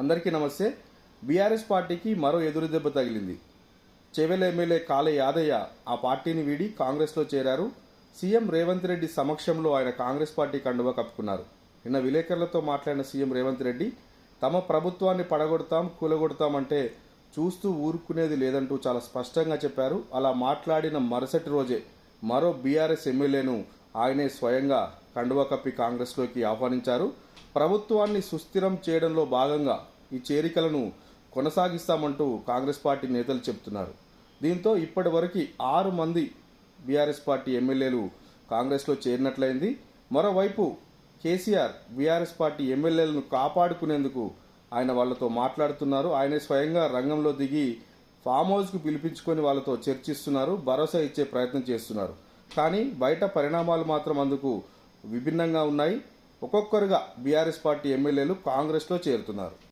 అందరికీ నమస్తే. బీఆర్ఎస్ పార్టీకి మరో ఎదురు దెబ్బ తగిలింది. చెవెల ఎమ్మెల్యే కాలే యాదయ్య ఆ పార్టీని వీడి కాంగ్రెస్లో చేరారు. సీఎం రేవంత్ రెడ్డి సమక్షంలో ఆయన కాంగ్రెస్ పార్టీ కండువా కప్పుకున్నారు. నిన్న విలేకరులతో మాట్లాడిన సీఎం రేవంత్ రెడ్డి తమ ప్రభుత్వాన్ని పడగొడతాం కూలగొడతామంటే చూస్తూ ఊరుకునేది లేదంటూ చాలా స్పష్టంగా చెప్పారు. అలా మాట్లాడిన మరుసటి రోజే మరో బీఆర్ఎస్ ఎమ్మెల్యేను ఆయనే స్వయంగా కండువా కప్పి కాంగ్రెస్లోకి ఆహ్వానించారు. ప్రభుత్వాన్ని సుస్థిరం చేయడంలో భాగంగా ఈ చేరికలను కొనసాగిస్తామంటూ కాంగ్రెస్ పార్టీ నేతలు చెబుతున్నారు. దీంతో ఇప్పటి వరకు ఆరు మంది బీఆర్ఎస్ పార్టీ ఎమ్మెల్యేలు కాంగ్రెస్లో చేరినట్లయింది. మరోవైపు కేసీఆర్ బీఆర్ఎస్ పార్టీ ఎమ్మెల్యేలను కాపాడుకునేందుకు ఆయన వాళ్ళతో మాట్లాడుతున్నారు. ఆయనే స్వయంగా రంగంలో దిగి ఫామ్ హౌస్కు పిలిపించుకొని వాళ్ళతో చర్చిస్తున్నారు. భరోసా ఇచ్చే ప్రయత్నం చేస్తున్నారు. కానీ బయట పరిణామాలు మాత్రం అందుకు విభిన్నంగా ఉన్నాయి. ఒక్కొక్కరుగా బీఆర్ఎస్ పార్టీ ఎమ్మెల్యేలు కాంగ్రెస్లో చేరుతున్నారు.